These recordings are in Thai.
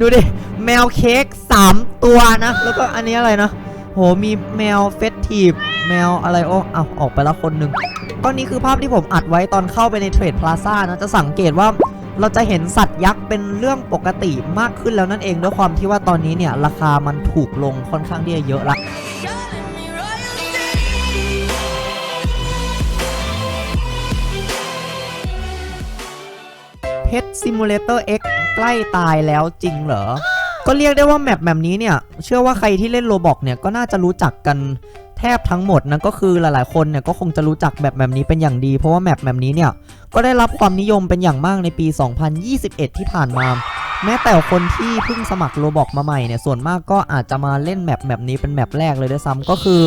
ดูดิ แมวเค้ก3 ตัวนะ แล้วก็อันนี้อะไรนะ โห มีแมวเฟสทีฟแมวอะไรโอ้เอาออกไปแล้วคนหนึ่งก็นี่คือภาพที่ผมอัดไว้ตอนเข้าไปในเทรดพลาซ่านะ จะสังเกตว่าเราจะเห็นสัตว์ยักษ์เป็นเรื่องปกติมากขึ้นแล้วนั่นเองด้วยความที่ว่าตอนนี้เนี่ย ราคามันถูกลงค่อนข้างที่จะเยอะละ เพชรซิมูเลเตอร์ X ใกล้ตายแล้วจริงเหรอ ก็เรียกได้ว่าแมปแบบนี้เนี่ย เชื่อว่าใครที่เล่นโลบอกเนี่ยก็น่าจะรู้จักกันแทบทั้งหมดนะก็คือหลายๆคนเนี่ยก็คงจะรู้จักแบบแบบนี้เป็นอย่างดี เพราะว่าแมปแบบนี้เนี่ยก็ได้รับความนิยมเป็นอย่างมากในปี 2021 ที่ผ่านมา แม้แต่คนที่เพิ่งสมัครโลบอกมาใหม่เนี่ยส่วนมากก็อาจจะมาเล่นแมปแบบนี้เป็นแมปแรกเลยด้วยซ้ำก็คือ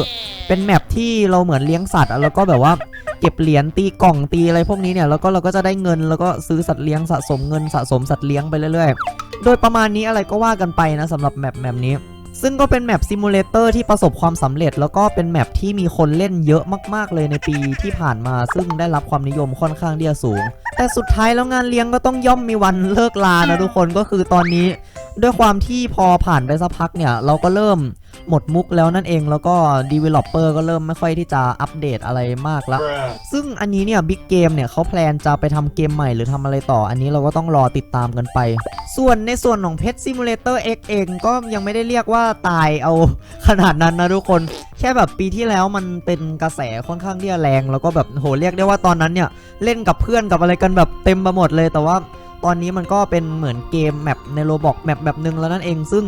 เป็นแมปที่เราเหมือนเลี้ยงสัตว์แล้วก็แบบว่าเก็บเหรียญตีกล่องตีอะไรพวกนี้เนี่ยแล้วก็เราก็จะได้เงินแล้วก็ซื้อสัตว์เลี้ยงสะสมเงินสะสมสัตว์เลี้ยงไปเรื่อยๆ โดยประมาณนี้อะไรก็ว่ากันไปนะสำหรับแมปแมปนี้ ซึ่งก็เป็นแมปซิมูเลเตอร์ที่ประสบความสำเร็จ แล้วก็เป็นแมปที่มีคนเล่นเยอะมาก ๆ เลยในปีที่ผ่านมา ซึ่งได้รับความนิยมค่อนข้างที่จะสูง แต่สุดท้ายแล้วงานเลี้ยงก็ต้องย่อมมีวันเลิกลานะทุกคนก็คือตอนนี้ ด้วยความที่พอผ่านไปสักพักเนี่ย เราก็เริ่มหมดมุกแล้วนั่นเองแล้วก็ Developer ก็เริ่มไม่ค่อยที่จะอัปเดตอะไรมากแล้ว ซึ่งอันนี้เนี่ยบิ๊กเกมเนี่ยเขาแพลนจะไปทำเกมใหม่หรือทำอะไรต่อ อันนี้เราก็ต้องรอติดตามกันไป ส่วนในส่วนของ Pet Simulator X เองก็ยังไม่ได้เรียกว่าตายเอาขนาดนั้นนะทุกคน แค่แบบปีที่แล้วมันเป็นกระแสค่อนข้างที่จะแรง แล้วก็แบบโหเรียกได้ว่าตอนนั้นเนี่ยเล่นกับเพื่อนกับอะไรกันแบบเต็มไปหมดเลยแต่ว่า ตอนนี้มันก็เป็นเหมือนเกมแมปในโรบอกแมปแบบหนึ่งแล้วนั่นเอง ซึ่ง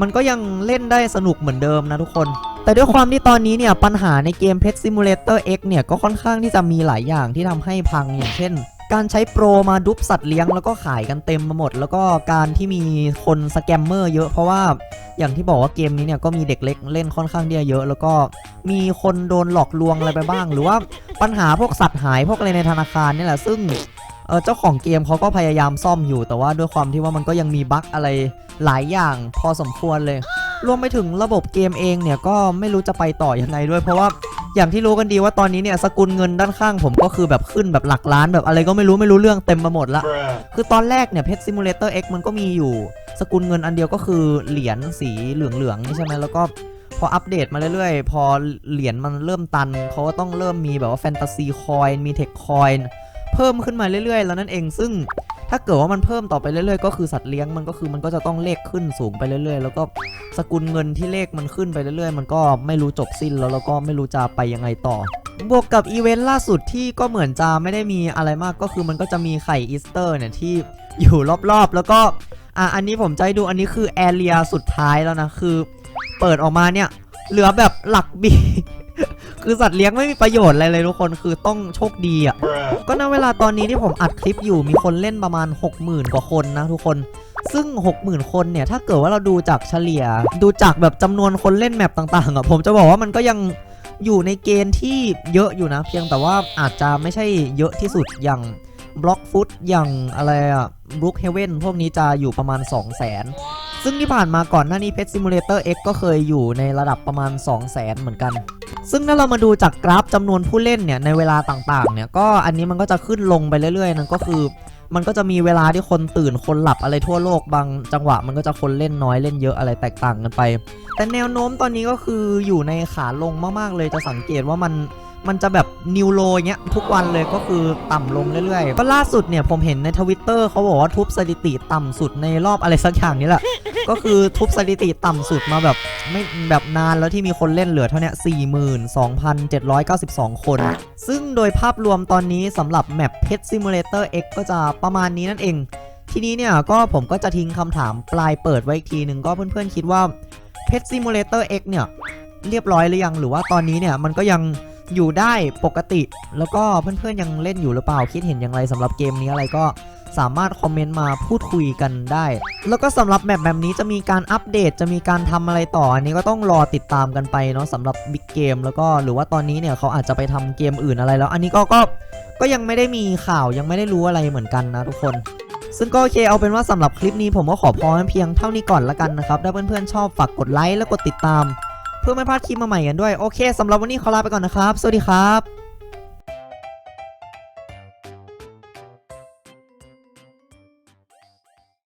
มันก็ยังเล่นได้สนุกเหมือนเดิมนะทุกคน แต่ด้วยความที่ตอนนี้เนี่ยปัญหาในเกม Pet Simulator X เนี่ยก็ค่อนข้างที่จะมีหลายอย่างที่ทำให้พังอย่างเช่นการใช้โปรมาดุบสัตว์เลี้ยงแล้วก็ขายกันเต็มมาหมด แล้วก็การที่มีคนสแกมเมอร์เยอะเพราะว่าอย่างที่บอกว่าเกมนี้เนี่ยก็มีเด็กเล็กเล่นค่อนข้างที่จะเยอะ แล้วก็มีคนโดนหลอกลวงอะไรไปบ้าง หรือว่าปัญหาพวกสัตว์หายพวกอะไรในธนาคารนี่แหละซึ่ง เออเจ้าของเกมเขาก็พยายามซ่อมอยู่แต่ว่าด้วยความที่ว่ามันก็ยังมีบั๊กอะไรหลายอย่างพอสมควรเลย รวมไปถึงระบบเกมเองเนี่ยก็ไม่รู้จะไปต่อยังไงด้วย เพราะว่าอย่างที่รู้กันดีว่าตอนนี้เนี่ยสกุลเงินด้านข้างผมก็คือแบบขึ้นแบบหลักล้านแบบอะไรก็ไม่รู้ไม่รู้เรื่องเต็มไปหมดละ คือตอนแรกเนี่ยเพชรซิมูเลเตอร์ X มันก็มีอยู่ สกุลเงินอันเดียวก็คือเหรียญสีเหลืองๆนี่ใช่ไหมแล้วก็พออัปเดตมาเรื่อยๆ พอเหรียญมันเริ่มตันเขาก็ต้องเริ่มมีแบบว่าแฟนตาซีคอยมีเทคคอยเพิ่มขึ้นมาเรื่อยๆ แล้วนั่นเองซึ่งถ้าเกิดว่ามันเพิ่มต่อไปเรื่อยๆ ก็คือสัตว์เลี้ยงมันก็คือมันก็จะต้องเลขขึ้นสูงไปเรื่อยๆ แล้วก็สกุลเงินที่เลขมันขึ้นไปเรื่อยๆ มันก็ไม่รู้จบสิ้นแล้วแล้วก็ไม่รู้จะไปยังไงต่อ บวกกับอีเวนต์ล่าสุดที่ก็เหมือนจะไม่ได้มีอะไรมากก็คือมันก็จะมีไข่อีสเตอร์เนี่ยที่อยู่รอบๆ แล้วก็อะอันนี้ผมจะให้ดูอันนี้คือแอเรียสุดท้ายแล้วนะคือ เปิดออกมาเนี่ยเหลือแบบหลักบี คือสัตว์เลี้ยงไม่มีประโยชน์อะไรเลยทุกคนคือต้องโชคดีอะก็ณเวลาตอนนี้ที่ผมอัดคลิปอยู่มีคนเล่นประมาณ 60,000 กว่าคนนะทุกคนซึ่ง 60,000 คนเนี่ย ถ้าเกิดว่าเราดูจากเฉลี่ย ดูจากแบบจำนวนคนเล่นแมปต่างๆอะผมจะบอกว่ามันก็ยังอยู่ในเกณฑ์ที่เยอะอยู่นะ เพียงแต่ว่าอาจจะไม่ใช่เยอะที่สุดอย่างบล็อกฟุตอย่างอะไรอะบรูคเฮเว่นพวกนี้จะอยู่ประมาณ 2 0 0 0 0 0 ซึ่งที่ผ่านมาก่อนหน้านี้เพชรซิมูเลเตอร์ X ก็เคยอยู่ในระดับประมาณ 2 0 0 0 0 0 เหมือนกัน ซึ่งถ้าเรามาดูจากกราฟจำนวนผู้เล่นเนี่ยในเวลาต่างๆเนี่ยก็อันนี้มันก็จะขึ้นลงไปเรื่อยๆนั่นก็คือ มันก็จะมีเวลาที่คนตื่นคนหลับอะไรทั่วโลกบางจังหวะมันก็จะคนเล่นน้อยเล่นเยอะอะไรแตกต่างกันไป แต่แนวโน้มตอนนี้ก็คืออยู่ในขาลงมากๆเลยจะสังเกตว่ามัน มันจะแบบนิวโลเงี้ยทุกวันเลยก็คือต่ำลงเรื่อยๆก็ล่าสุดเนี่ยผมเห็นในทวิตเตอร์เขาบอกว่าทุบสถิติต่ำสุดในรอบอะไรสักอย่างนี้แหละ ก็คือทุบสถิติต่ำสุดมาแบบไม่แบบนานแล้วที่มีคนเล่นเหลือเท่านี้สี่หมื่นสองพันเจ็ดร้อย42,792คน ซึ่งโดยภาพรวมตอนนี้สำหรับแมป Pet Simulator X ก็จะประมาณนี้นั่นเอง ทีนี้เนี่ยก็ผมก็จะทิ้งคำถามปลายเปิดไว้อีกทีหนึ่งก็เพื่อนๆคิดว่า Pet Simulator X เนี่ยเรียบร้อยหรือยังหรือว่าตอนนี้เนี่ยมันก็ยัง อยู่ได้ปกติ แล้วก็เพื่อนๆยังเล่นอยู่หรือเปล่าคิดเห็นอย่างไรสำหรับเกมนี้อะไรก็สามารถคอมเมนต์มาพูดคุยกันได้ แล้วก็สำหรับแมปแบบนี้จะมีการอัปเดตจะมีการทำอะไรต่อ อันนี้ก็ต้องรอติดตามกันไปเนาะสำหรับบิ๊กเกมแล้วก็หรือว่าตอนนี้เนี่ยเขาอาจจะไปทำเกมอื่นอะไรแล้ว อันนี้ก็ก็ก็ยังไม่ได้มีข่าวยังไม่ได้รู้อะไรเหมือนกันนะทุกคนซึ่งก็โอเคเอาเป็นว่าสำหรับคลิปนี้ผมก็ขอพอเพียงเท่านี้ก่อนละกันนะครับ ถ้าเพื่อนๆชอบฝากกดไลค์และกดติดตาม เพื่อไม่พลาดคลิปมาใหม่กันด้วย โอเคสำหรับวันนี้ขอลาไปก่อนนะครับ สวัสดีครับ